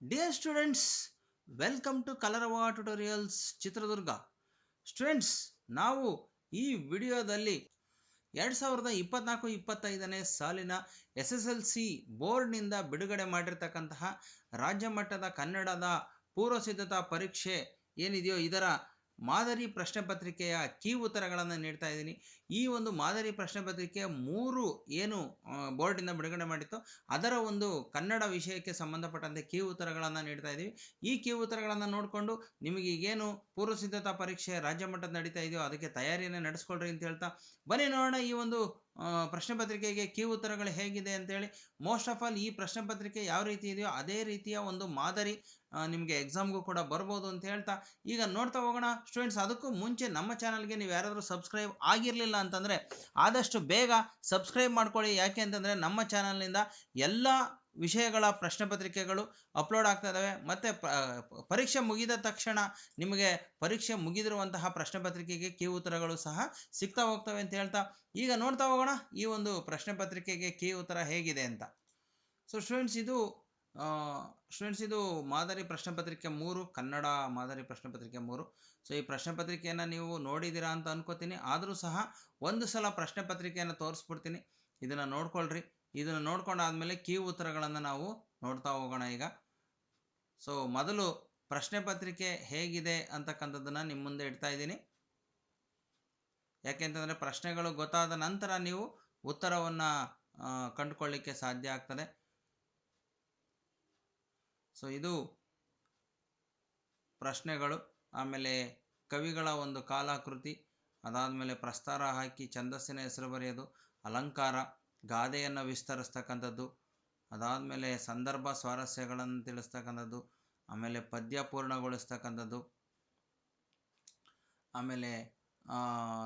Dear students, welcome to Kalarava tutorials Chitradurga students ನಾವು ಈ ವಿಡಿಯೋದಲ್ಲಿ ಎರಡು ಸಾವಿರದ ಇಪ್ಪತ್ನಾಲ್ಕು ಇಪ್ಪತ್ತೈದನೇ ಸಾಲಿನ ಎಸ್ ಎಸ್ ಎಲ್ ಸಿ ಬೋರ್ಡ್ನಿಂದ ಬಿಡುಗಡೆ ಮಾಡಿರ್ತಕ್ಕಂತಹ ರಾಜ್ಯ ಮಟ್ಟದ ಕನ್ನಡದ ಪೂರ್ವ ಸಿದ್ಧತಾ ಪರೀಕ್ಷೆ ಏನಿದೆಯೋ ಇದರ ಮಾದರಿ ಪ್ರಶ್ನೆ ಪತ್ರಿಕೆಯ ಕೀ ಉತ್ತರಗಳನ್ನು ನೀಡ್ತಾ ಇದ್ದೀನಿ. ಈ ಒಂದು ಮಾದರಿ ಪ್ರಶ್ನೆ ಪತ್ರಿಕೆಯ ಮೂರು ಏನು ಬೋರ್ಡಿಂದ ಬಿಡುಗಡೆ ಮಾಡಿತ್ತು ಅದರ ಒಂದು ಕನ್ನಡ ವಿಷಯಕ್ಕೆ ಸಂಬಂಧಪಟ್ಟಂತೆ ಕೀ ಉತ್ತರಗಳನ್ನು ನೀಡ್ತಾ ಇದ್ದೀವಿ. ಈ ಕೀ ಉತ್ತರಗಳನ್ನು ನೋಡಿಕೊಂಡು ನಿಮಗೆ ಈಗೇನು ಪೂರ್ವ ಸಿದ್ಧತಾ ಪರೀಕ್ಷೆ ರಾಜ್ಯ ಮಟ್ಟದ ನಡೀತಾ ಇದೆಯೋ ಅದಕ್ಕೆ ತಯಾರಿಯನ್ನು ನಡೆಸ್ಕೊಳ್ರಿ ಅಂತ ಹೇಳ್ತಾ ಬನ್ನಿ ನೋಡೋಣ ಈ ಒಂದು ಪ್ರಶ್ನೆ ಪತ್ರಿಕೆಗೆ ಕೀ ಉತ್ತರಗಳು ಹೇಗಿದೆ ಅಂತೇಳಿ ಮೋಸ್ಟ್ ಆಫ್ ಆಲ್ ಈ ಪ್ರಶ್ನೆ ಪತ್ರಿಕೆ ಯಾವ ರೀತಿ ಇದೆಯೋ ಅದೇ ರೀತಿಯ ಒಂದು ಮಾದರಿ ನಿಮಗೆ ಎಕ್ಸಾಮ್ಗೂ ಕೂಡ ಬರ್ಬೋದು ಅಂತ ಹೇಳ್ತಾ, ಈಗ ನೋಡ್ತಾ ಹೋಗೋಣ. ಸ್ಟೂಡೆಂಟ್ಸ್ ಅದಕ್ಕೂ ಮುಂಚೆ ನಮ್ಮ ಚಾನಲ್ಗೆ ನೀವು ಯಾರಾದರೂ ಸಬ್ಸ್ಕ್ರೈಬ್ ಆಗಿರಲಿಲ್ಲ ಅಂತಂದರೆ ಆದಷ್ಟು ಬೇಗ ಸಬ್ಸ್ಕ್ರೈಬ್ ಮಾಡ್ಕೊಳ್ಳಿ. ಯಾಕೆ ಅಂತಂದರೆ ನಮ್ಮ ಚಾನಲ್ನಿಂದ ಎಲ್ಲ ವಿಷಯಗಳ ಪ್ರಶ್ನೆ ಪತ್ರಿಕೆಗಳು ಅಪ್ಲೋಡ್ ಆಗ್ತಾ ಇದ್ದಾವೆ ಮತ್ತು ಪರೀಕ್ಷೆ ಮುಗಿದ ತಕ್ಷಣ ನಿಮಗೆ ಪರೀಕ್ಷೆ ಮುಗಿದಿರುವಂತಹ ಪ್ರಶ್ನೆ ಪತ್ರಿಕೆಗೆ ಕೀ ಉತ್ತರಗಳು ಸಹ ಸಿಗ್ತಾ ಹೋಗ್ತವೆ ಅಂತ ಹೇಳ್ತಾ, ಈಗ ನೋಡ್ತಾ ಹೋಗೋಣ ಈ ಒಂದು ಪ್ರಶ್ನೆ ಪತ್ರಿಕೆಗೆ ಕೀ ಉತ್ತರ ಹೇಗಿದೆ ಅಂತ. ಸೊ ಸ್ಟೂಡೆಂಟ್ಸ್ ಇದು ಸ್ಟೂಡೆಂಟ್ಸ್ ಇದು ಮಾದರಿ ಪ್ರಶ್ನೆ ಪತ್ರಿಕೆ ಮೂರು, ಕನ್ನಡ ಮಾದರಿ ಪ್ರಶ್ನೆ ಪತ್ರಿಕೆ ಮೂರು. ಸೊ ಈ ಪ್ರಶ್ನೆ ಪತ್ರಿಕೆಯನ್ನು ನೀವು ನೋಡಿದ್ದೀರಾ ಅಂತ ಅನ್ಕೋತೀನಿ. ಆದರೂ ಸಹ ಒಂದು ಸಲ ಪ್ರಶ್ನೆ ಪತ್ರಿಕೆಯನ್ನು ತೋರಿಸ್ಬಿಡ್ತೀನಿ. ಇದನ್ನು ನೋಡ್ಕೊಳ್ರಿ. ಇದನ್ನು ನೋಡ್ಕೊಂಡಾದ್ಮೇಲೆ ಕೀ ಉತ್ತರಗಳನ್ನು ನಾವು ನೋಡ್ತಾ ಹೋಗೋಣ ಈಗ. ಸೊ ಮೊದಲು ಪ್ರಶ್ನೆ ಪತ್ರಿಕೆ ಹೇಗಿದೆ ಅಂತಕ್ಕಂಥದ್ದನ್ನು ನಿಮ್ಮ ಮುಂದೆ ಇಡ್ತಾ ಇದ್ದೀನಿ. ಯಾಕೆಂತಂದರೆ ಪ್ರಶ್ನೆಗಳು ಗೊತ್ತಾದ ನಂತರ ನೀವು ಉತ್ತರವನ್ನು ಕಂಡುಕೊಳ್ಳಿಕ್ಕೆ ಸಾಧ್ಯ ಆಗ್ತದೆ. ಸೊ ಇದು ಪ್ರಶ್ನೆಗಳು. ಆಮೇಲೆ ಕವಿಗಳ ಒಂದು ಕಾಲಾಕೃತಿ, ಅದಾದಮೇಲೆ ಪ್ರಸ್ತಾರ ಹಾಕಿ ಛಂದಸ್ಸಿನ ಹೆಸರು ಬರೆಯೋದು, ಅಲಂಕಾರ ಗಾದೆಯನ್ನು ವಿಸ್ತರಿಸ್ತಕ್ಕಂಥದ್ದು, ಅದಾದಮೇಲೆ ಸಂದರ್ಭ ಸ್ವಾರಸ್ಯಗಳನ್ನು ತಿಳಿಸ್ತಕ್ಕಂಥದ್ದು, ಆಮೇಲೆ ಪದ್ಯ ಪೂರ್ಣಗೊಳಿಸ್ತಕ್ಕಂಥದ್ದು, ಆಮೇಲೆ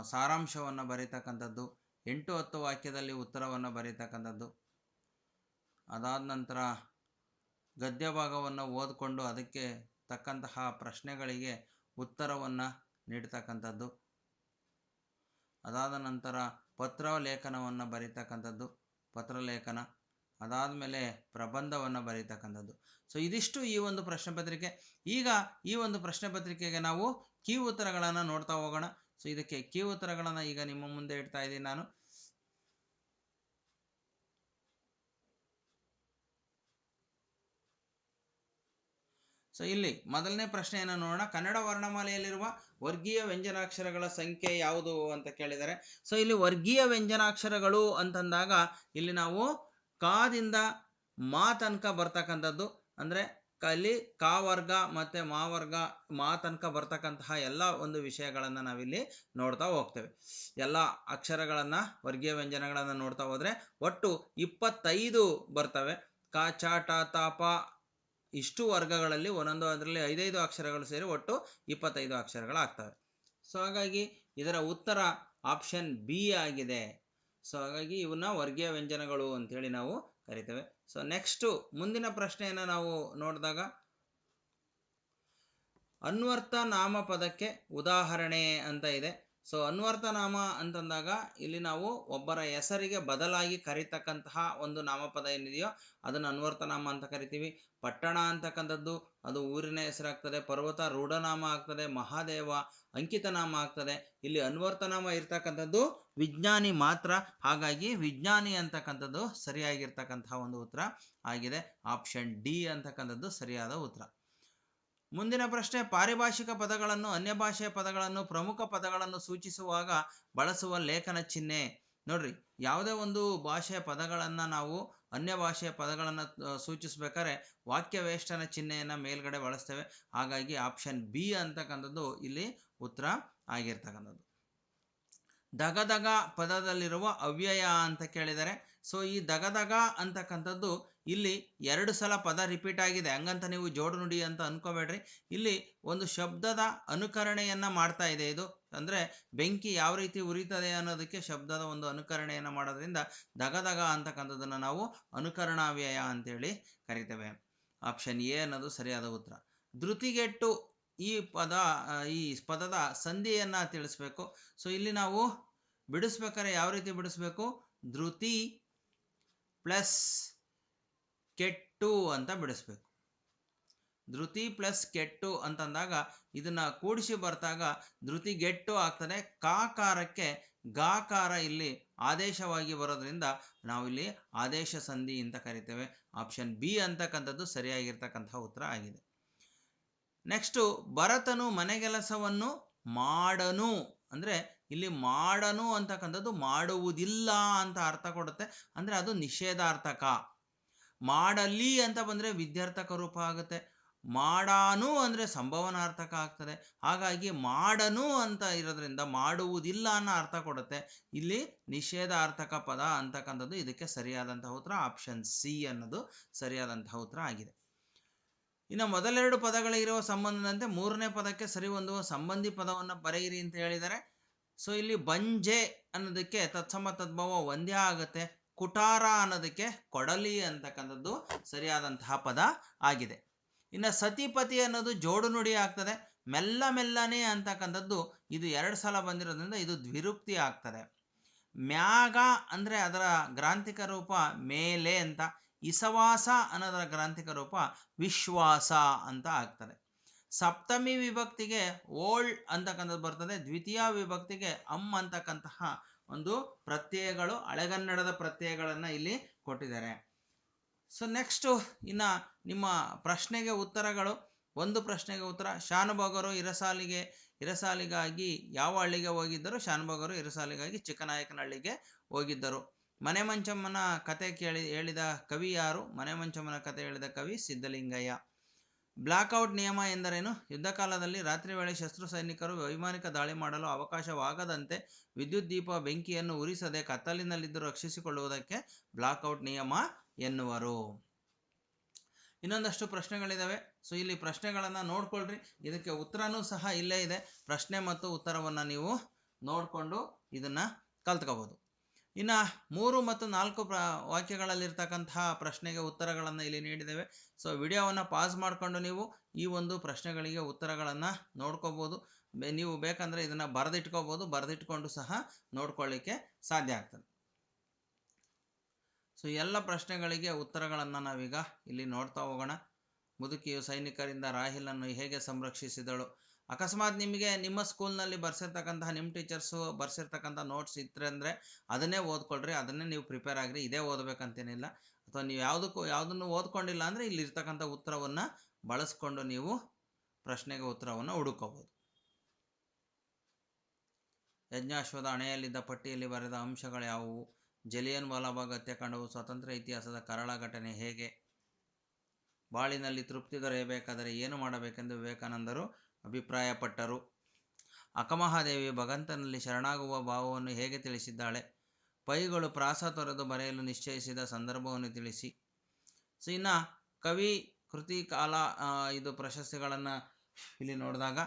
ಸಾರಾಂಶವನ್ನು ಬರೀತಕ್ಕಂಥದ್ದು, ಎಂಟು ಹತ್ತು ವಾಕ್ಯದಲ್ಲಿ ಉತ್ತರವನ್ನು ಬರೀತಕ್ಕಂಥದ್ದು. ಅದಾದ ನಂತರ ಗದ್ಯ ಭಾಗವನ್ನು ಓದಿಕೊಂಡು ಅದಕ್ಕೆ ತಕ್ಕಂತಹ ಪ್ರಶ್ನೆಗಳಿಗೆ ಉತ್ತರವನ್ನು ನೀಡ್ತಕ್ಕಂಥದ್ದು. ಅದಾದ ನಂತರ ಪತ್ರ ಲೇಖನವನ್ನು ಬರೀತಕ್ಕಂಥದ್ದು. ಪತ್ರಲೇಖನ. ಅದಾದಮೇಲೆ ಪ್ರಬಂಧವನ್ನು ಬರೀತಕ್ಕಂಥದ್ದು. ಸೊ ಇದಿಷ್ಟು ಈ ಒಂದು ಪ್ರಶ್ನೆ ಪತ್ರಿಕೆ ಈಗ ಈ ಒಂದು ಪ್ರಶ್ನೆ ಪತ್ರಿಕೆಗೆ ನಾವು ಕೀ ಉತ್ತರಗಳನ್ನು ನೋಡ್ತಾ ಹೋಗೋಣ. ಸೊ ಇದಕ್ಕೆ ಕೀ ಉತ್ತರಗಳನ್ನು ಈಗ ನಿಮ್ಮ ಮುಂದೆ ಇಡ್ತಾ ಇದ್ದೀನಿ ನಾನು. ಸೊ ಇಲ್ಲಿ ಮೊದಲನೇ ಪ್ರಶ್ನೆಯನ್ನು ನೋಡೋಣ. ಕನ್ನಡ ವರ್ಣಮಾಲೆಯಲ್ಲಿರುವ ವರ್ಗೀಯ ವ್ಯಂಜನಾಕ್ಷರಗಳ ಸಂಖ್ಯೆ ಯಾವುದು ಅಂತ ಕೇಳಿದರೆ ಸೊ ಇಲ್ಲಿ ವರ್ಗೀಯ ವ್ಯಂಜನಾಕ್ಷರಗಳು ಅಂತಂದಾಗ ಇಲ್ಲಿ ನಾವು ಕಾದಿಂದ ಮಾ ತನಕ ಬರ್ತಕ್ಕಂಥದ್ದು, ಅಂದರೆ ಕಲಿ, ಕಾ ವರ್ಗ ಮತ್ತು ಮಾ ವರ್ಗ, ಮಾ ತನಕ ಬರ್ತಕ್ಕಂತಹ ಎಲ್ಲ ಒಂದು ವಿಷಯಗಳನ್ನು ನಾವಿಲ್ಲಿ ನೋಡ್ತಾ ಹೋಗ್ತೇವೆ. ಎಲ್ಲ ಅಕ್ಷರಗಳನ್ನು, ವರ್ಗೀಯ ವ್ಯಂಜನಗಳನ್ನು ನೋಡ್ತಾ ಹೋದರೆ ಒಟ್ಟು ಇಪ್ಪತ್ತೈದು ಬರ್ತವೆ. ಕ, ಚ, ಟ, ತ, ಪ ಇಷ್ಟು ವರ್ಗಗಳಲ್ಲಿ ಒಂದೊಂದು ಅದರಲ್ಲಿ ಐದೈದು ಅಕ್ಷರಗಳು ಸೇರಿ ಒಟ್ಟು ಇಪ್ಪತ್ತೈದು ಅಕ್ಷರಗಳಾಗ್ತವೆ. ಸೊ ಹಾಗಾಗಿ ಇದರ ಉತ್ತರ ಆಪ್ಷನ್ ಬಿ ಆಗಿದೆ. ಸೊ ಹಾಗಾಗಿ ಇವನ್ನ ವರ್ಗೀಯ ವ್ಯಂಜನಗಳು ಅಂತೇಳಿ ನಾವು ಕರಿತೇವೆ. ಸೊ ನೆಕ್ಸ್ಟು ಮುಂದಿನ ಪ್ರಶ್ನೆಯನ್ನು ನಾವು ನೋಡಿದಾಗ, ಅನ್ವರ್ಥ ನಾಮಪದಕ್ಕೆ ಉದಾಹರಣೆ ಅಂತ ಇದೆ. ಸೊ ಅನ್ವರ್ಥ ನಾಮ ಅಂತಂದಾಗ ಇಲ್ಲಿ ನಾವು ಒಬ್ಬರ ಹೆಸರಿಗೆ ಬದಲಾಗಿ ಕರೀತಕ್ಕಂತಹ ಒಂದು ನಾಮಪದ ಏನಿದೆಯೋ ಅದನ್ನು ಅನ್ವರ್ಥ ನಾಮ ಅಂತ ಕರಿತೀವಿ. ಪಟ್ಟಣ ಅಂತಕ್ಕಂಥದ್ದು, ಅದು ಊರಿನ ಹೆಸರಾಗ್ತದೆ, ಪರ್ವತ ರೂಢನಾಮ ಆಗ್ತದೆ, ಮಹಾದೇವ ಅಂಕಿತನಾಮ ಆಗ್ತದೆ. ಇಲ್ಲಿ ಅನ್ವರ್ತನಾಮ ಇರ್ತಕ್ಕಂಥದ್ದು ವಿಜ್ಞಾನಿ ಮಾತ್ರ, ಹಾಗಾಗಿ ವಿಜ್ಞಾನಿ ಅಂತಕ್ಕಂಥದ್ದು ಸರಿಯಾಗಿರ್ತಕ್ಕಂತಹ ಒಂದು ಉತ್ತರ ಆಗಿದೆ. ಆಪ್ಷನ್ ಡಿ ಅಂತಕ್ಕಂಥದ್ದು ಸರಿಯಾದ ಉತ್ತರ. ಮುಂದಿನ ಪ್ರಶ್ನೆ, ಪಾರಿಭಾಷಿಕ ಪದಗಳನ್ನು, ಅನ್ಯ ಭಾಷೆಯ ಪದಗಳನ್ನು, ಪ್ರಮುಖ ಪದಗಳನ್ನು ಸೂಚಿಸುವಾಗ ಬಳಸುವ ಲೇಖನ ಚಿಹ್ನೆ. ನೋಡ್ರಿ, ಯಾವುದೇ ಒಂದು ಭಾಷೆಯ ಪದಗಳನ್ನು ನಾವು ಅನ್ಯ ಭಾಷೆಯ ಪದಗಳನ್ನು ಸೂಚಿಸ್ಬೇಕಾದ್ರೆ ವಾಕ್ಯ ವೇಷ್ಟನ ಚಿಹ್ನೆಯನ್ನು ಮೇಲ್ಗಡೆ ಬಳಸ್ತೇವೆ. ಹಾಗಾಗಿ ಆಪ್ಷನ್ ಬಿ ಅಂತಕ್ಕಂಥದ್ದು ಇಲ್ಲಿ ಉತ್ತರ ಆಗಿರ್ತಕ್ಕಂಥದ್ದು. ದಗದಗ ಪದದಲ್ಲಿರುವ ಅವ್ಯಯ ಅಂತ ಕೇಳಿದರೆ, ಸೊ ಈ ದಗದಗ ಅಂತಕ್ಕಂಥದ್ದು ಇಲ್ಲಿ ಎರಡು ಸಲ ಪದ ರಿಪೀಟ್ ಆಗಿದೆ. ಹಂಗಂತ ನೀವು ಜೋಡು ನುಡಿ ಅಂತ ಅನ್ಕೋಬೇಡ್ರಿ. ಇಲ್ಲಿ ಒಂದು ಶಬ್ದದ ಅನುಕರಣೆಯನ್ನು ಮಾಡ್ತಾ ಇದೆ ಇದು. ಅಂದರೆ ಬೆಂಕಿ ಯಾವ ರೀತಿ ಉರಿತದೆ ಅನ್ನೋದಕ್ಕೆ ಶಬ್ದದ ಒಂದು ಅನುಕರಣೆಯನ್ನು ಮಾಡೋದ್ರಿಂದ ದಗದಗ ಅಂತಕ್ಕಂಥದ್ದನ್ನು ನಾವು ಅನುಕರಣಾವ್ಯಯ ಅಂತೇಳಿ ಕರಿತೇವೆ. ಆಪ್ಷನ್ ಎ ಅನ್ನೋದು ಸರಿಯಾದ ಉತ್ತರ. ಧೃತಿಗೆಟ್ಟು ಈ ಪದ ಈ ಪದದ ಸಂಧಿಯನ್ನು ತಿಳಿಸ್ಬೇಕು. ಸೊ ಇಲ್ಲಿ ನಾವು ಬಿಡಿಸ್ಬೇಕಾದ್ರೆ ಯಾವ ರೀತಿ ಬಿಡಿಸ್ಬೇಕು? ಧೃತಿ ಪ್ಲಸ್ ಕೆಟ್ಟು ಅಂತ ಬಿಡಿಸ್ಬೇಕು. ಧೃತಿ ಪ್ಲಸ್ ಕೆಟ್ಟು ಅಂತಂದಾಗ ಇದನ್ನ ಕೂಡಿಸಿ ಬರ್ತಾಗ ಧೃತಿ ಗೆಟ್ಟು ಆಗ್ತದೆ ಕಾಕಾರಕ್ಕೆ ಗಾಕಾರ ಇಲ್ಲಿ ಆದೇಶವಾಗಿ ಬರೋದ್ರಿಂದ ನಾವಿಲ್ಲಿ ಆದೇಶ ಸಂಧಿ ಅಂತ ಕರಿತೇವೆ. ಆಪ್ಷನ್ ಬಿ ಅಂತಕ್ಕಂಥದ್ದು ಸರಿಯಾಗಿರ್ತಕ್ಕಂಥ ಉತ್ತರ ಆಗಿದೆ. ನೆಕ್ಸ್ಟು ಭರತನು ಮನೆಗೆಲಸವನ್ನು ಮಾಡನು. ಅಂದರೆ ಇಲ್ಲಿ ಮಾಡನು ಅಂತಕ್ಕಂಥದ್ದು ಮಾಡುವುದಿಲ್ಲ ಅಂತ ಅರ್ಥ ಕೊಡುತ್ತೆ. ಅಂದರೆ ಅದು ನಿಷೇಧಾರ್ಥಕ. ಮಾಡಲಿ ಅಂತ ಬಂದರೆ ವಿದ್ಯಾರ್ಥಕ ರೂಪ ಆಗುತ್ತೆ. ಮಾಡಾನು ಅಂದರೆ ಸಂಭವನಾರ್ಥಕ ಆಗ್ತದೆ. ಹಾಗಾಗಿ ಮಾಡನು ಅಂತ ಇರೋದ್ರಿಂದ ಮಾಡುವುದಿಲ್ಲ ಅನ್ನೋ ಅರ್ಥ ಕೊಡುತ್ತೆ. ಇಲ್ಲಿ ನಿಷೇಧಾರ್ಥಕ ಪದ ಅಂತಕ್ಕಂಥದ್ದು ಇದಕ್ಕೆ ಸರಿಯಾದಂತಹ ಉತ್ತರ ಆಪ್ಷನ್ ಸಿ ಅನ್ನೋದು ಸರಿಯಾದಂತಹ ಉತ್ತರ ಆಗಿದೆ. ಇನ್ನು ಮೊದಲೆರಡು ಪದಗಳಿರುವ ಸಂಬಂಧದಂತೆ ಮೂರನೇ ಪದಕ್ಕೆ ಸರಿ ಹೊಂದುವ ಸಂಬಂಧಿ ಪದವನ್ನು ಬರೆಯಿರಿ ಅಂತ ಹೇಳಿದ್ದಾರೆ ಸೊ ಇಲ್ಲಿ ಬಂಜೆ ಅನ್ನೋದಕ್ಕೆ ತತ್ಸಮ ತದ್ಭವ ಒಂದೇ ಆಗುತ್ತೆ. ಕುಟಾರ ಅನ್ನೋದಕ್ಕೆ ಕೊಡಲಿ ಅಂತಕ್ಕಂಥದ್ದು ಸರಿಯಾದಂತಹ ಪದ ಆಗಿದೆ. ಇನ್ನು ಸತಿಪತಿ ಅನ್ನೋದು ಜೋಡು ನುಡಿ ಆಗ್ತದೆ, ಮೆಲ್ಲ ಮೆಲ್ಲನೆ ಅಂತಕ್ಕಂಥದ್ದು ಇದು ಎರಡು ಸಲ ಬಂದಿರೋದ್ರಿಂದ ಇದು ದ್ವಿರುಕ್ತಿ ಆಗ್ತದೆ. ಮ್ಯಾಗ ಅಂದರೆ ಅದರ ಗ್ರಾಂಥಿಕ ರೂಪ ಮೇಲೆ ಅಂತ, ಇಸವಾಸ ಅನ್ನೋದರ ಗ್ರಾಂಥಿಕ ರೂಪ ವಿಶ್ವಾಸ ಅಂತ ಆಗ್ತದೆ. ಸಪ್ತಮಿ ವಿಭಕ್ತಿಗೆ ಓಲ್ಡ್ ಅಂತಕ್ಕಂಥದ್ದು ಬರ್ತದೆ, ದ್ವಿತೀಯ ವಿಭಕ್ತಿಗೆ ಅಮ್ ಅಂತಕ್ಕಂತಹ ಒಂದು ಪ್ರತ್ಯಯಗಳು ಹಳೆಗನ್ನಡದ ಪ್ರತ್ಯಯಗಳನ್ನು ಇಲ್ಲಿ ಕೊಟ್ಟಿದ್ದಾರೆ. ಸೊ ನೆಕ್ಸ್ಟು ಇನ್ನು ನಿಮ್ಮ ಪ್ರಶ್ನೆಗೆ ಉತ್ತರಗಳು. ಒಂದು ಪ್ರಶ್ನೆಗೆ ಉತ್ತರ, ಶಾನುಭೋಗರು ಇರಸಾಲಿಗೆ, ಇರಸಾಲಿಗಾಗಿ ಯಾವ ಹಳ್ಳಿಗೆ ಹೋಗಿದ್ದರು? ಶಾನುಭೋಗರು ಇರಸಾಲಿಗಾಗಿ ಚಿಕ್ಕನಾಯಕನಹಳ್ಳಿಗೆ ಹೋಗಿದ್ದರು. ಮನೆ ಮಂಚಮ್ಮನ ಕತೆ ಕೇಳಿ, ಹೇಳಿದ ಕವಿ ಯಾರು? ಮನೆ ಮಂಚಮ್ಮನ ಕತೆ ಹೇಳಿದ ಕವಿ ಸಿದ್ಧಲಿಂಗಯ್ಯ. ಬ್ಲಾಕ್ಔಟ್ ನಿಯಮ ಎಂದರೇನು? ಯುದ್ಧಕಾಲದಲ್ಲಿ ರಾತ್ರಿ ವೇಳೆ ಶಸ್ತ್ರ ಸೈನಿಕರು ವೈಮಾನಿಕ ದಾಳಿ ಮಾಡಲು ಅವಕಾಶವಾಗದಂತೆ ವಿದ್ಯುತ್ ದೀಪ ಬೆಂಕಿಯನ್ನು ಉರಿಸದೆ ಕತ್ತಲಿನಲ್ಲಿದ್ದು ರಕ್ಷಿಸಿಕೊಳ್ಳುವುದಕ್ಕೆ ಬ್ಲಾಕ್ಔಟ್ ನಿಯಮ ಎನ್ನುವರು. ಇನ್ನೊಂದಷ್ಟು ಪ್ರಶ್ನೆಗಳಿದ್ದಾವೆ ಸೊ, ಇಲ್ಲಿ ಪ್ರಶ್ನೆಗಳನ್ನು ನೋಡ್ಕೊಳ್ರಿ. ಇದಕ್ಕೆ ಉತ್ತರನೂ ಸಹ ಇಲ್ಲೇ ಇದೆ. ಪ್ರಶ್ನೆ ಮತ್ತು ಉತ್ತರವನ್ನು ನೀವು ನೋಡಿಕೊಂಡು ಇದನ್ನು ಕಲ್ತ್ಕೋಬೋದು. ಇನ್ನು ಮೂರು ಮತ್ತು ನಾಲ್ಕು ಪ್ರ ವಾಕ್ಯಗಳಲ್ಲಿರ್ತಕ್ಕಂತಹ ಪ್ರಶ್ನೆಗೆ ಉತ್ತರಗಳನ್ನು ಇಲ್ಲಿ ನೀಡಿದ್ದೇವೆ. ಸೊ ವಿಡಿಯೋವನ್ನು ಪಾಸ್ ಮಾಡಿಕೊಂಡು ನೀವು ಈ ಒಂದು ಪ್ರಶ್ನೆಗಳಿಗೆ ಉತ್ತರಗಳನ್ನು ನೋಡ್ಕೋಬೋದು. ನೀವು ಬೇಕಂದರೆ ಇದನ್ನು ಬರೆದಿಟ್ಕೋಬೋದು. ಬರೆದಿಟ್ಕೊಂಡು ಸಹ ನೋಡ್ಕೊಳ್ಳಿಕ್ಕೆ ಸಾಧ್ಯ ಆಗ್ತದೆ. ಸೊ ಎಲ್ಲ ಪ್ರಶ್ನೆಗಳಿಗೆ ಉತ್ತರಗಳನ್ನು ನಾವೀಗ ಇಲ್ಲಿ ನೋಡ್ತಾ ಹೋಗೋಣ. ಮುದುಕಿಯು ಸೈನಿಕರಿಂದ ರಾಹಿಲನ್ನು ಹೇಗೆ ಸಂರಕ್ಷಿಸಿದಳು? ಅಕಸ್ಮಾತ್ ನಿಮಗೆ ನಿಮ್ಮ ಸ್ಕೂಲ್ನಲ್ಲಿ ಬರ್ಸಿರ್ತಕ್ಕಂತಹ ನಿಮ್ಮ ಟೀಚರ್ಸು ಬರ್ಸಿರ್ತಕ್ಕಂಥ ನೋಟ್ಸ್ ಇತ್ತು ಅಂದರೆ ಅದನ್ನೇ ಓದ್ಕೊಳ್ರಿ, ಅದನ್ನೇ ನೀವು ಪ್ರಿಪೇರ್ ಆಗಿರಿ, ಇದೇ ಓದಬೇಕಂತೇನಿಲ್ಲ. ಅಥವಾ ನೀವು ಯಾವುದಕ್ಕೂ, ಯಾವುದನ್ನು ಓದ್ಕೊಂಡಿಲ್ಲ ಅಂದರೆ ಇಲ್ಲಿರ್ತಕ್ಕಂಥ ಉತ್ತರವನ್ನು ಬಳಸ್ಕೊಂಡು ನೀವು ಪ್ರಶ್ನೆಗೆ ಉತ್ತರವನ್ನು ಹುಡುಕೋಬೋದು. ಯಜ್ಞಾಶ್ವದ ಹಣೆಯಲ್ಲಿದ್ದ ಪಟ್ಟಿಯಲ್ಲಿ ಬರೆದ ಅಂಶಗಳು ಯಾವುವು? ಜಲಿಯನ್ ವಾಲಾಬಾಗ್ ಹತ್ಯಾಕಾಂಡವು ಸ್ವಾತಂತ್ರ್ಯ ಇತಿಹಾಸದ ಕರಾಳ ಘಟನೆ ಹೇಗೆ? ಬಾಳಿನಲ್ಲಿ ತೃಪ್ತಿ ದೊರೆಯಬೇಕಾದರೆ ಏನು ಮಾಡಬೇಕೆಂದು ವಿವೇಕಾನಂದರು ಅಭಿಪ್ರಾಯಪಟ್ಟರು. ಅಕಮಹಾದೇವಿ ಭಗವಂತನಲ್ಲಿ ಶರಣಾಗುವ ಭಾವವನ್ನು ಹೇಗೆ ತಿಳಿಸಿದ್ದಾಳೆ? ಪೈಗಳು ಪ್ರಾಸ ತೊರೆದು ಬರೆಯಲು ನಿಶ್ಚಯಿಸಿದ ಸಂದರ್ಭವನ್ನು ತಿಳಿಸಿ. ಇನ್ನು ಕವಿ ಕೃತಿ ಕಾಲ ಇದು ಪ್ರಶಸ್ತಿಗಳನ್ನು ಇಲ್ಲಿ ನೋಡಿದಾಗ,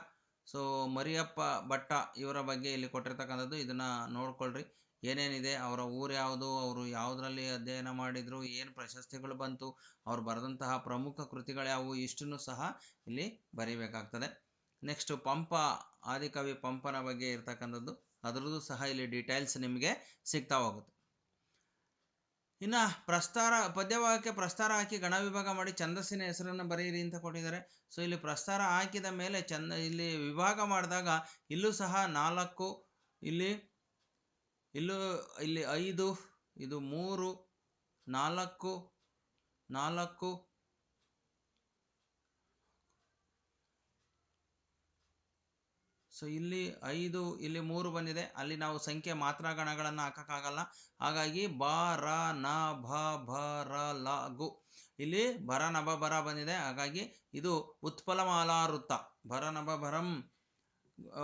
ಸೊ, ಮರಿಯಪ್ಪ ಭಟ್ಟ ಇವರ ಬಗ್ಗೆ ಇಲ್ಲಿ ಕೊಟ್ಟಿರ್ತಕ್ಕಂಥದ್ದು ಇದನ್ನು ನೋಡ್ಕೊಳ್ರಿ. ಏನೇನಿದೆ, ಅವರ ಊರು ಯಾವುದು, ಅವರು ಯಾವುದರಲ್ಲಿ ಅಧ್ಯಯನ ಮಾಡಿದರು, ಏನು ಪ್ರಶಸ್ತಿಗಳು ಬಂತು, ಅವ್ರು ಬರೆದಂತಹ ಪ್ರಮುಖ ಕೃತಿಗಳು ಯಾವುವು, ಇಷ್ಟನ್ನು ಸಹ ಇಲ್ಲಿ ಬರೀಬೇಕಾಗ್ತದೆ. ನೆಕ್ಸ್ಟು ಪಂಪ ಆದಿಕವಿ ಪಂಪನ ಬಗ್ಗೆ ಇರ್ತಕ್ಕಂಥದ್ದು, ಅದರದ್ದು ಸಹ ಇಲ್ಲಿ ಡೀಟೇಲ್ಸ್ ನಿಮಗೆ ಸಿಗ್ತಾ ಹೋಗುತ್ತೆ. ಇನ್ನು ಪ್ರಸ್ತಾರ ಪದ್ಯಭಾಗಕ್ಕೆ ಪ್ರಸ್ತಾರ ಹಾಕಿ ಗಣ ವಿಭಾಗ ಮಾಡಿ ಛಂದಸ್ಸಿನ ಹೆಸರನ್ನು ಬರೆಯಿರಿ ಅಂತ ಕೊಟ್ಟಿದ್ದಾರೆ. ಸೊ ಇಲ್ಲಿ ಪ್ರಸ್ತಾರ ಹಾಕಿದ ಮೇಲೆ ಚಂದ ಇಲ್ಲಿ ವಿಭಾಗ ಮಾಡಿದಾಗ ಇಲ್ಲೂ ಸಹ ನಾಲ್ಕು, ಇಲ್ಲಿ, ಇಲ್ಲೂ, ಇಲ್ಲಿ ಐದು, ಇದು ಮೂರು, ನಾಲ್ಕು ನಾಲ್ಕು ಸೊ ಇಲ್ಲಿ ಐದು, ಇಲ್ಲಿ ಮೂರು ಬಂದಿದೆ. ಅಲ್ಲಿ ನಾವು ಸಂಖ್ಯೆ ಮಾತ್ರ ಗಣಗಳನ್ನು ಹಾಕೋಕ್ಕಾಗಲ್ಲ. ಹಾಗಾಗಿ ಬ, ರ, ನ, ಭ ಭ, ರ, ಲ, ಗು. ಇಲ್ಲಿ ಭರ, ನಭ ಬರ ಬಂದಿದೆ. ಹಾಗಾಗಿ ಇದು ಉತ್ಪಲ ಮಾಲಾವೃತ್ತ ಭರ, ನಭ, ಭರಂ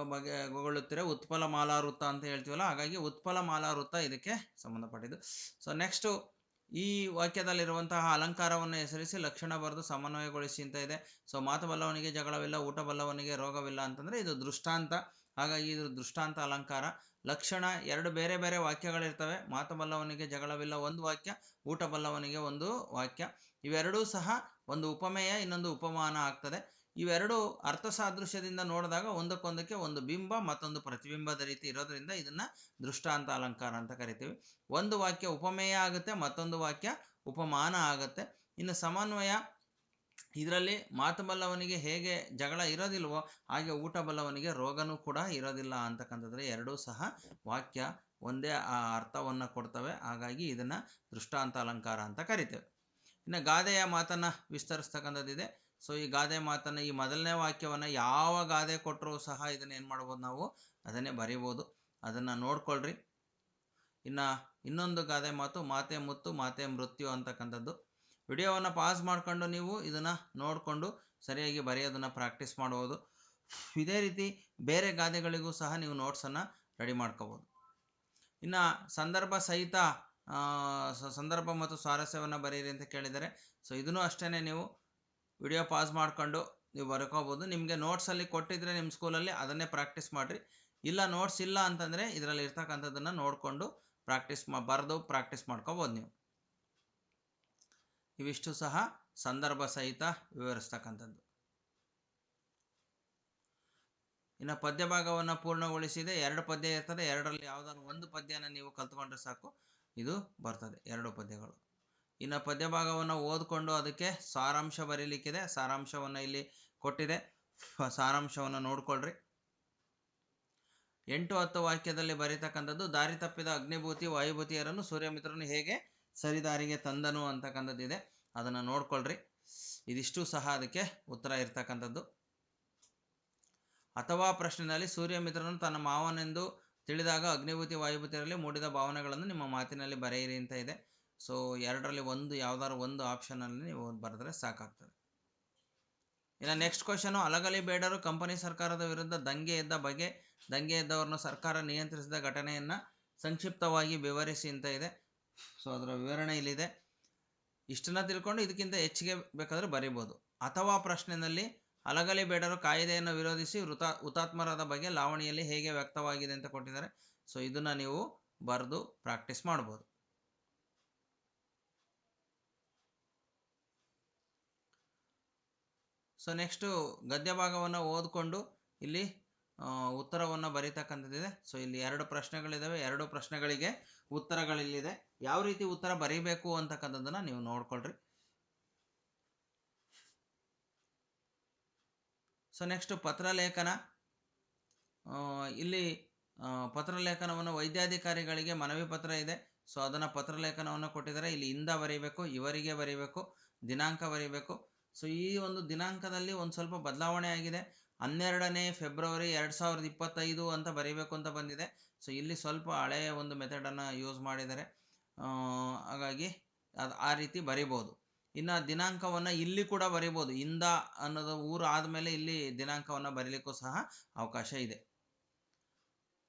ಬಗೆಗೊಳ್ಳುತ್ತಿರೋ ಉತ್ಪಲ ಮಾಲಾವೃತ್ತ ಅಂತ ಹೇಳ್ತೀವಲ್ಲ, ಹಾಗಾಗಿ ಉತ್ಪಲ ಮಾಲಾವೃತ್ತ ಇದಕ್ಕೆ ಸಂಬಂಧಪಟ್ಟಿದ್ದು. ಸೊ ನೆಕ್ಸ್ಟು ಈ ವಾಕ್ಯದಲ್ಲಿರುವಂತಹ ಅಲಂಕಾರವನ್ನು ಹೆಸರಿಸಿ ಲಕ್ಷಣ ಬರೆದು ಸಮನ್ವಯಗೊಳಿಸಿ ಅಂತ ಇದೆ. ಸೊ ಮಾತು ಬಲ್ಲವನಿಗೆ ಜಗಳವಿಲ್ಲ ಊಟ ಬಲ್ಲವನಿಗೆ ರೋಗವಿಲ್ಲ ಅಂತಂದರೆ ಇದು ದೃಷ್ಟಾಂತ. ಹಾಗಾಗಿ ಇದು ದೃಷ್ಟಾಂತ ಅಲಂಕಾರ. ಲಕ್ಷಣ ಎರಡು ಬೇರೆ ಬೇರೆ ವಾಕ್ಯಗಳಿರ್ತವೆ. ಮಾತು ಬಲ್ಲವನಿಗೆ ಜಗಳವಿಲ್ಲ ಒಂದು ವಾಕ್ಯ ಊಟ ಬಲ್ಲವನಿಗೆ ಒಂದು ವಾಕ್ಯ. ಇವೆರಡೂ ಸಹ ಒಂದು ಉಪಮೇಯ, ಇನ್ನೊಂದು ಉಪಮಾನ ಆಗ್ತದೆ. ಇವೆರಡು ಅರ್ಥ ಸಾದೃಶ್ಯದಿಂದ ನೋಡಿದಾಗ ಒಂದಕ್ಕೊಂದಕ್ಕೆ ಒಂದು ಬಿಂಬ ಮತ್ತೊಂದು ಪ್ರತಿಬಿಂಬದ ರೀತಿ ಇರೋದ್ರಿಂದ ಇದನ್ನ ದೃಷ್ಟಾಂತ ಅಲಂಕಾರ ಅಂತ ಕರಿತೀವಿ. ಒಂದು ವಾಕ್ಯ ಉಪಮೇಯ ಆಗುತ್ತೆ, ಮತ್ತೊಂದು ವಾಕ್ಯ ಉಪಮಾನ ಆಗುತ್ತೆ. ಇನ್ನು ಸಮನ್ವಯ, ಇದರಲ್ಲಿ ಮಾತು ಬಲ್ಲವನಿಗೆ ಹೇಗೆ ಜಗಳ ಇರೋದಿಲ್ವೋ ಹಾಗೆ ಊಟ ಬಲ್ಲವನಿಗೆ ರೋಗನೂ ಕೂಡ ಇರೋದಿಲ್ಲ ಅಂತಕ್ಕಂಥದ್ರೆ ಎರಡೂ ಸಹ ವಾಕ್ಯ ಒಂದೇ ಆ ಅರ್ಥವನ್ನು ಕೊಡ್ತವೆ. ಹಾಗಾಗಿ ಇದನ್ನು ದೃಷ್ಟಾಂತ ಅಲಂಕಾರ ಅಂತ ಕರಿತೇವೆ. ಇನ್ನು ಗಾದೆಯ ಮಾತನ್ನು ವಿಸ್ತರಿಸ್ತಕ್ಕಂಥದ್ದಿದೆ. ಸೊ ಈ ಗಾದೆ ಮಾತನ್ನು, ಈ ಮೊದಲನೇ ವಾಕ್ಯವನ್ನು ಯಾವ ಗಾದೆ ಕೊಟ್ಟರೂ ಸಹ ಇದನ್ನು ಏನು ಮಾಡ್ಬೋದು ನಾವು ಅದನ್ನೇ ಬರಿಬೋದು. ಅದನ್ನು ನೋಡ್ಕೊಳ್ರಿ. ಇನ್ನು ಇನ್ನೊಂದು ಗಾದೆ ಮಾತು, ಮಾತೆ ಮುತ್ತು, ಮಾತೆ ಮೃತ್ಯು ಅಂತಕ್ಕಂಥದ್ದು. ವಿಡಿಯೋವನ್ನು ಪಾಸ್ ಮಾಡಿಕೊಂಡು ನೀವು ಇದನ್ನು ನೋಡಿಕೊಂಡು ಸರಿಯಾಗಿ ಬರೆಯೋದನ್ನು ಪ್ರಾಕ್ಟೀಸ್ ಮಾಡ್ಬೋದು. ಇದೇ ರೀತಿ ಬೇರೆ ಗಾದೆಗಳಿಗೂ ಸಹ ನೀವು ನೋಟ್ಸನ್ನು ರೆಡಿ ಮಾಡ್ಕೋಬೋದು. ಇನ್ನು ಸಂದರ್ಭ ಸಹಿತ ಸಂದರ್ಭ ಮತ್ತು ಸ್ವಾರಸ್ಯವನ್ನು ಬರೆಯಿರಿ ಅಂತ ಕೇಳಿದ್ದಾರೆ ಸೊ ಇದನ್ನು ಅಷ್ಟೇ ನೀವು ವಿಡಿಯೋ ಪಾಸ್ ಮಾಡ್ಕೊಂಡು ನೀವು ಬರ್ಕೋಬೋದು. ನಿಮಗೆ ನೋಟ್ಸಲ್ಲಿ ಕೊಟ್ಟಿದ್ರೆ ನಿಮ್ಮ ಸ್ಕೂಲಲ್ಲಿ ಅದನ್ನೇ ಪ್ರಾಕ್ಟೀಸ್ ಮಾಡಿರಿ. ಇಲ್ಲ ನೋಟ್ಸ್ ಇಲ್ಲ ಅಂತಂದರೆ ಇದರಲ್ಲಿ ಇರ್ತಕ್ಕಂಥದ್ದನ್ನು ನೋಡಿಕೊಂಡು ಪ್ರಾಕ್ಟೀಸ್ ಮಾ, ಬರೆದು ಪ್ರಾಕ್ಟೀಸ್ ಮಾಡ್ಕೋಬೋದು ನೀವು. ಇವಿಷ್ಟು ಸಹ ಸಂದರ್ಭ ಸಹಿತ ವಿವರಿಸ್ತಕ್ಕಂಥದ್ದು. ಇನ್ನು ಪದ್ಯ ಭಾಗವನ್ನು ಪೂರ್ಣಗೊಳಿಸಿದೆ. ಎರಡು ಪದ್ಯ ಇರ್ತದೆ. ಎರಡರಲ್ಲಿ ಯಾವುದಾದ್ರು ಒಂದು ಪದ್ಯನ ನೀವು ಕಲ್ತ್ಕೊಂಡ್ರೆ ಸಾಕು. ಇದು ಬರ್ತದೆ. ಎರಡು ಪದ್ಯಗಳು. ಇನ್ನು ಪದ್ಯ ಭಾಗವನ್ನು ಓದ್ಕೊಂಡು ಅದಕ್ಕೆ ಸಾರಾಂಶ ಬರೀಲಿಕ್ಕಿದೆ. ಸಾರಾಂಶವನ್ನು ಇಲ್ಲಿ ಕೊಟ್ಟಿದೆ. ಸಾರಾಂಶವನ್ನು ನೋಡ್ಕೊಳ್ರಿ. ಎಂಟು ಹತ್ತು ವಾಕ್ಯದಲ್ಲಿ ಬರೀತಕ್ಕಂಥದ್ದು, ದಾರಿ ತಪ್ಪಿದ ಅಗ್ನಿಭೂತಿ, ವಾಯುಭೂತಿಯರನ್ನು ಸೂರ್ಯಮಿತ್ರನು ಹೇಗೆ ಸರಿದಾರಿಗೆ ತಂದನು ಅಂತಕ್ಕಂಥದ್ದಿದೆ. ಅದನ್ನು ನೋಡ್ಕೊಳ್ರಿ. ಇದಿಷ್ಟು ಸಹ ಅದಕ್ಕೆ ಉತ್ತರ ಇರ್ತಕ್ಕಂಥದ್ದು. ಅಥವಾ ಪ್ರಶ್ನೆಯಲ್ಲಿ ಸೂರ್ಯಮಿತ್ರನು ತನ್ನ ಮಾವನೆಂದು ತಿಳಿದಾಗ ಅಗ್ನಿಭೂತಿ ವಾಯುಭೂತಿಯರಲ್ಲಿ ಮೂಡಿದ ಭಾವನೆಗಳನ್ನು ನಿಮ್ಮ ಮಾತಿನಲ್ಲಿ ಬರೆಯಿರಿ ಅಂತ ಇದೆ. ಸೊ ಎರಡರಲ್ಲಿ ಒಂದು ಯಾವ್ದಾದ್ರು ಒಂದು ಆಪ್ಷನಲ್ಲಿ ನೀವು ಬರೆದ್ರೆ ಸಾಕಾಗ್ತದೆ. ಇನ್ನು ನೆಕ್ಸ್ಟ್ ಕ್ವಶನು ಅಲಗಲಿ ಬೇಡರು ಕಂಪನಿ ಸರ್ಕಾರದ ವಿರುದ್ಧ ದಂಗೆ ಎದ್ದ ಬಗ್ಗೆ ದಂಗೆ ಎದ್ದವರನ್ನು ಸರ್ಕಾರ ನಿಯಂತ್ರಿಸಿದ ಘಟನೆಯನ್ನು ಸಂಕ್ಷಿಪ್ತವಾಗಿ ವಿವರಿಸಿ ಅಂತ ಇದೆ. ಸೊ ಅದರ ವಿವರಣೆ ಇಲ್ಲಿದೆ. ಇಷ್ಟನ್ನ ತಿಳ್ಕೊಂಡು ಇದಕ್ಕಿಂತ ಹೆಚ್ಚಿಗೆ ಬೇಕಾದರೆ ಬರಿಬೋದು. ಅಥವಾ ಪ್ರಶ್ನೆಯಲ್ಲಿ ಅಲಗಲಿ ಬೇಡರು ಕಾಯಿದೆಯನ್ನು ವಿರೋಧಿಸಿ ವೃತ, ಹುತಾತ್ಮರಾದ ಬಗ್ಗೆ ಲಾವಣಿಯಲ್ಲಿ ಹೇಗೆ ವ್ಯಕ್ತವಾಗಿದೆ ಅಂತ ಕೊಟ್ಟಿದ್ದಾರೆ. ಸೊ ಇದನ್ನು ನೀವು ಬರೆದು ಪ್ರಾಕ್ಟೀಸ್ ಮಾಡ್ಬೋದು. ಸೊ ನೆಕ್ಸ್ಟು ಗದ್ಯ ಭಾಗವನ್ನು ಓದಿಕೊಂಡು ಇಲ್ಲಿ ಉತ್ತರವನ್ನು ಬರೀತಕ್ಕಂಥದ್ದಿದೆ. ಸೊ ಇಲ್ಲಿ ಎರಡು ಪ್ರಶ್ನೆಗಳಿದ್ದಾವೆ ಎರಡು ಪ್ರಶ್ನೆಗಳಿಗೆ ಉತ್ತರಗಳಿಲ್ಲಿದೆ. ಯಾವ ರೀತಿ ಉತ್ತರ ಬರೀಬೇಕು ಅಂತಕ್ಕಂಥದ್ದನ್ನು ನೀವು ನೋಡ್ಕೊಳ್ರಿ. ಸೊ ನೆಕ್ಸ್ಟ್ ಪತ್ರಲೇಖನ. ಇಲ್ಲಿ ಪತ್ರಲೇಖನವನ್ನು ವೈದ್ಯಾಧಿಕಾರಿಗಳಿಗೆ ಮನವಿ ಪತ್ರ ಇದೆ. ಸೊ ಅದನ್ನು ಪತ್ರಲೇಖನವನ್ನು ಕೊಟ್ಟಿದ್ದಾರೆ. ಇಲ್ಲಿ ಇಂದ ಬರೀಬೇಕು, ಇವರಿಗೆ ಬರೀಬೇಕು, ದಿನಾಂಕ ಬರೀಬೇಕು. ಸೊ ಈ ಒಂದು ದಿನಾಂಕದಲ್ಲಿ ಒಂದು ಸ್ವಲ್ಪ ಬದಲಾವಣೆ ಆಗಿದೆ. ಹನ್ನೆರಡನೇ ಫೆಬ್ರವರಿ ಎರಡು ಸಾವಿರದ ಇಪ್ಪತ್ತೈದು ಅಂತ ಬರೀಬೇಕು ಅಂತ ಬಂದಿದೆ. ಸೊ ಇಲ್ಲಿ ಸ್ವಲ್ಪ ಹಳೆಯ ಒಂದು ಮೆಥಡನ್ನು ಯೂಸ್ ಮಾಡಿದ್ದಾರೆ. ಹಾಗಾಗಿ ಅದು ಆ ರೀತಿ ಬರಿಬೋದು. ಇನ್ನು ದಿನಾಂಕವನ್ನು ಇಲ್ಲಿ ಕೂಡ ಬರಿಬೋದು. ಇಂದ ಅನ್ನೋದು ಊರು ಆದಮೇಲೆ ಇಲ್ಲಿ ದಿನಾಂಕವನ್ನು ಬರೀಲಿಕ್ಕೂ ಸಹ ಅವಕಾಶ ಇದೆ.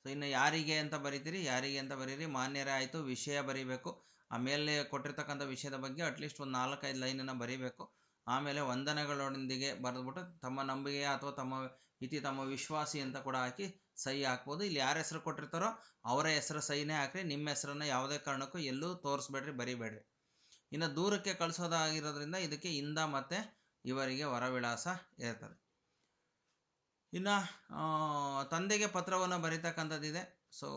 ಸೊ ಇನ್ನು ಯಾರಿಗೆ ಅಂತ ಬರಿತೀರಿ? ಯಾರಿಗೆ ಅಂತ ಬರೀರಿ? ಮಾನ್ಯರೇ ಆಯಿತು, ವಿಷಯ ಬರೀಬೇಕು. ಆಮೇಲೆ ಕೊಟ್ಟಿರ್ತಕ್ಕಂಥ ವಿಷಯದ ಬಗ್ಗೆ ಅಟ್ಲೀಸ್ಟ್ ಒಂದು ನಾಲ್ಕೈದು ಲೈನನ್ನು ಬರೀಬೇಕು. ಆಮೇಲೆ ವಂದನೆಗಳೊಂದಿಗೆ ಬರೆದ್ಬಿಟ್ಟು ತಮ್ಮ ನಂಬಿಕೆ ಅಥವಾ ತಮ್ಮ ಇತಿ ತಮ್ಮ ವಿಶ್ವಾಸಿ ಅಂತ ಕೂಡ ಹಾಕಿ ಸಹಿ ಹಾಕ್ಬೋದು. ಇಲ್ಲಿ ಯಾರ ಹೆಸರು ಕೊಟ್ಟಿರ್ತಾರೋ ಅವರ ಹೆಸರು ಸಹಿನೇ ಹಾಕ್ರಿ. ನಿಮ್ಮ ಹೆಸರನ್ನು ಯಾವುದೇ ಕಾರಣಕ್ಕೂ ಎಲ್ಲೂ ತೋರಿಸ್ಬೇಡ್ರಿ, ಬರಿಬೇಡ್ರಿ. ಇನ್ನು ದೂರಕ್ಕೆ ಕಳಿಸೋದಾಗಿರೋದ್ರಿಂದ ಇದಕ್ಕೆ ಇಂದ ಮತ್ತೆ ಇವರಿಗೆ ವರವಿಳಾಸ ಇರ್ತದೆ. ಇನ್ನು ತಂದೆಗೆ ಪತ್ರವನ್ನು ಬರೀತಕ್ಕಂಥದ್ದಿದೆ. ಸೊ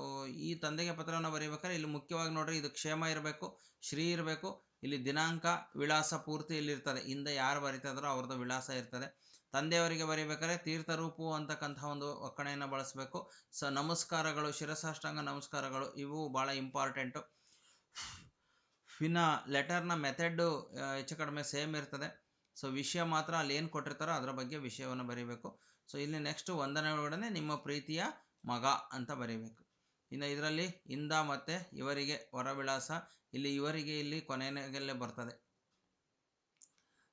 ಈ ತಂದೆಗೆ ಪತ್ರವನ್ನು ಬರೀಬೇಕಾದ್ರೆ ಇಲ್ಲಿ ಮುಖ್ಯವಾಗಿ ನೋಡ್ರಿ ಇದು ಕ್ಷೇಮ ಇರಬೇಕು, ಶ್ರೀ ಇರಬೇಕು, ಇಲ್ಲಿ ದಿನಾಂಕ, ವಿಳಾಸ ಪೂರ್ತಿ ಇಲ್ಲಿರ್ತದೆ ಹಿಂದೆ ಯಾರು ಬರೀತಿದ್ರೋ ಅವ್ರದ್ದು ವಿಳಾಸ ಇರ್ತದೆ. ತಂದೆಯವರಿಗೆ ಬರೀಬೇಕಾದ್ರೆ ತೀರ್ಥರೂಪು ಅಂತಕ್ಕಂಥ ಒಂದು ಒಕ್ಕಣೆಯನ್ನು ಬಳಸಬೇಕು. ಸೊ ನಮಸ್ಕಾರಗಳು, ಶಿರಸಾಷ್ಟಾಂಗ ನಮಸ್ಕಾರಗಳು, ಇವು ಭಾಳ ಇಂಪಾರ್ಟೆಂಟು ಇನ್ನು ಲೆಟರ್ನ ಮೆಥಡ್ಡು ಹೆಚ್ಚು ಕಡಿಮೆ ಸೇಮ್ ಇರ್ತದೆ. ಸೊ ವಿಷಯ ಮಾತ್ರ ಅಲ್ಲಿ ಏನು ಕೊಟ್ಟಿರ್ತಾರೋ ಅದರ ಬಗ್ಗೆ ವಿಷಯವನ್ನು ಬರೀಬೇಕು. ಸೊ ಇಲ್ಲಿ ನೆಕ್ಸ್ಟ್ ಒಡನೆ ನಿಮ್ಮ ಪ್ರೀತಿಯ ಮಗ ಅಂತ ಬರೀಬೇಕು. ಇನ್ನು ಇದರಲ್ಲಿ ಇಂದ ಮತ್ತು ಇವರಿಗೆ ಹೊರವಿಳಾಸ ಇಲ್ಲಿ ಇವರಿಗೆ ಇಲ್ಲಿ ಕೊನೆಯಲ್ಲೇ ಬರ್ತದೆ.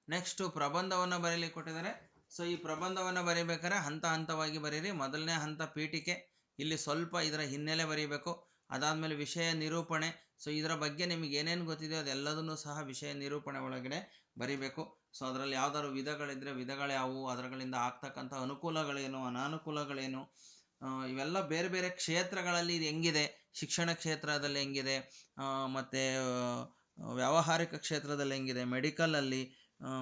ನೆಕ್ಸ್ಟು ಪ್ರಬಂಧವನ್ನು ಬರೀಲಿಕ್ಕೆ ಕೊಟ್ಟಿದ್ದಾರೆ. ಸೊ ಈ ಪ್ರಬಂಧವನ್ನು ಬರೀಬೇಕಾದ್ರೆ ಹಂತ ಹಂತವಾಗಿ ಬರೀರಿ. ಮೊದಲನೇ ಹಂತ ಪೀಠಿಕೆ, ಇಲ್ಲಿ ಸ್ವಲ್ಪ ಇದರ ಹಿನ್ನೆಲೆ ಬರೀಬೇಕು. ಅದಾದಮೇಲೆ ವಿಷಯ ನಿರೂಪಣೆ. ಸೊ ಇದರ ಬಗ್ಗೆ ನಿಮಗೆ ಏನೇನು ಗೊತ್ತಿದೆಯೋ ಅದೆಲ್ಲದನ್ನು ಸಹ ವಿಷಯ ನಿರೂಪಣೆ ಒಳಗಡೆ ಬರೀಬೇಕು. ಸೊ ಅದರಲ್ಲಿ ಯಾವ್ದಾದ್ರು ವಿಧಗಳಿದ್ದರೆ ವಿಧಗಳು ಯಾವುವು ಅದರಗಳಿಂದ ಆಗ್ತಕ್ಕಂಥ ಅನುಕೂಲಗಳೇನು, ಅನಾನುಕೂಲಗಳೇನು ಇವೆಲ್ಲ ಬೇರೆ ಬೇರೆ ಕ್ಷೇತ್ರಗಳಲ್ಲಿ ಇದು ಹೆಂಗಿದೆ? ಶಿಕ್ಷಣ ಕ್ಷೇತ್ರದಲ್ಲಿ ಹೆಂಗಿದೆ? ಮತ್ತು ವ್ಯಾವಹಾರಿಕ ಕ್ಷೇತ್ರದಲ್ಲಿ ಹೆಂಗಿದೆ? ಮೆಡಿಕಲಲ್ಲಿ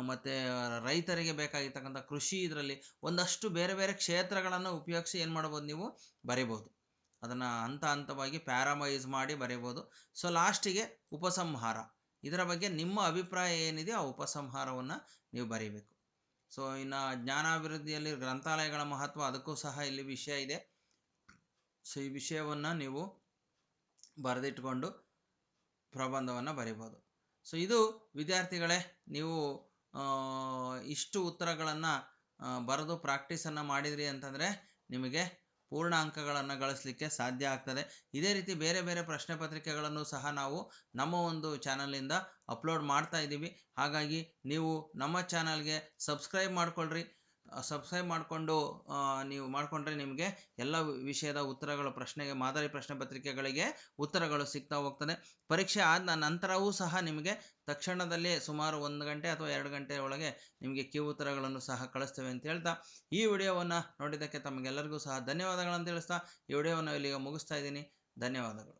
ಮತ್ತು ರೈತರಿಗೆ ಬೇಕಾಗಿರ್ತಕ್ಕಂಥ ಕೃಷಿ ಇದರಲ್ಲಿ ಒಂದಷ್ಟು ಬೇರೆ ಬೇರೆ ಕ್ಷೇತ್ರಗಳನ್ನು ಉಪಯೋಗಿಸಿ ಏನು ಮಾಡ್ಬೋದು ನೀವು? ಬರಿಬೋದು. ಅದನ್ನು ಹಂತ ಹಂತವಾಗಿ ಪ್ಯಾರಮೈಸ್ ಮಾಡಿ ಬರೀಬೋದು. ಸೊ ಲಾಸ್ಟಿಗೆ ಉಪಸಂಹಾರ. ಇದರ ಬಗ್ಗೆ ನಿಮ್ಮ ಅಭಿಪ್ರಾಯ ಏನಿದೆ ಆ ಉಪಸಂಹಾರವನ್ನು ನೀವು ಬರೀಬೇಕು. ಸೊ ಇನ್ನು ಜ್ಞಾನಾಭಿವೃದ್ಧಿಯಲ್ಲಿ ಗ್ರಂಥಾಲಯಗಳ ಮಹತ್ವ ಅದಕ್ಕೂ ಸಹ ಇಲ್ಲಿ ವಿಷಯ ಇದೆ. ಸೊ ಈ ವಿಷಯವನ್ನು ನೀವು ಬರೆದಿಟ್ಕೊಂಡು ಪ್ರಬಂಧವನ್ನು ಬರಿಬೋದು. ಸೊ, ಇದು ವಿದ್ಯಾರ್ಥಿಗಳೇ, ನೀವು ಇಷ್ಟು ಉತ್ತರಗಳನ್ನು ಬರೆದು ಪ್ರಾಕ್ಟೀಸನ್ನು ಮಾಡಿದ್ರಿ ಅಂತಂದರೆ ನಿಮಗೆ ಪೂರ್ಣ ಅಂಕಗಳನ್ನು ಗಳಿಸಲಿಕ್ಕೆ ಸಾಧ್ಯ ಆಗ್ತದೆ. ಇದೇ ರೀತಿ ಬೇರೆ ಬೇರೆ ಪ್ರಶ್ನೆ ಪತ್ರಿಕೆಗಳನ್ನು ಸಹ ನಾವು ನಮ್ಮ ಒಂದು ಚಾನಲಿಂದ ಅಪ್ಲೋಡ್ ಮಾಡ್ತಾ ಇದ್ದೀವಿ. ಹಾಗಾಗಿ ನೀವು ನಮ್ಮ ಚಾನಲ್ಗೆ ಸಬ್ಸ್ಕ್ರೈಬ್ ಮಾಡ್ಕೊಳ್ರಿ. ಸಬ್ಸ್ಕ್ರೈಬ್ ಮಾಡಿಕೊಂಡು ನೀವು ಮಾಡಿಕೊಂಡ್ರೆ ನಿಮಗೆ ಎಲ್ಲ ವಿಷಯದ ಉತ್ತರಗಳು, ಪ್ರಶ್ನೆಗೆ, ಮಾದರಿ ಪ್ರಶ್ನೆ ಪತ್ರಿಕೆಗಳಿಗೆ ಉತ್ತರಗಳು ಸಿಗ್ತಾ ಹೋಗ್ತದೆ. ಪರೀಕ್ಷೆ ಆದ ನಂತರವೂ ಸಹ ನಿಮಗೆ ತಕ್ಷಣದಲ್ಲೇ ಸುಮಾರು ಒಂದು ಗಂಟೆ ಅಥವಾ ಎರಡು ಗಂಟೆ ಒಳಗೆ ನಿಮಗೆ ಕ್ಯೂ ಉತ್ತರಗಳನ್ನು ಸಹ ಕಳಿಸ್ತೇವೆ ಅಂತ ಹೇಳ್ತಾ, ಈ ವಿಡಿಯೋವನ್ನು ನೋಡಿದ್ದಕ್ಕೆ ತಮಗೆಲ್ಲರಿಗೂ ಸಹ ಧನ್ಯವಾದಗಳನ್ನು ತಿಳಿಸ್ತಾ, ಈ ವಿಡಿಯೋವನ್ನು ಇಲ್ಲಿಗೆ ಮುಗಿಸ್ತಾ ಇದ್ದೀನಿ. ಧನ್ಯವಾದಗಳು.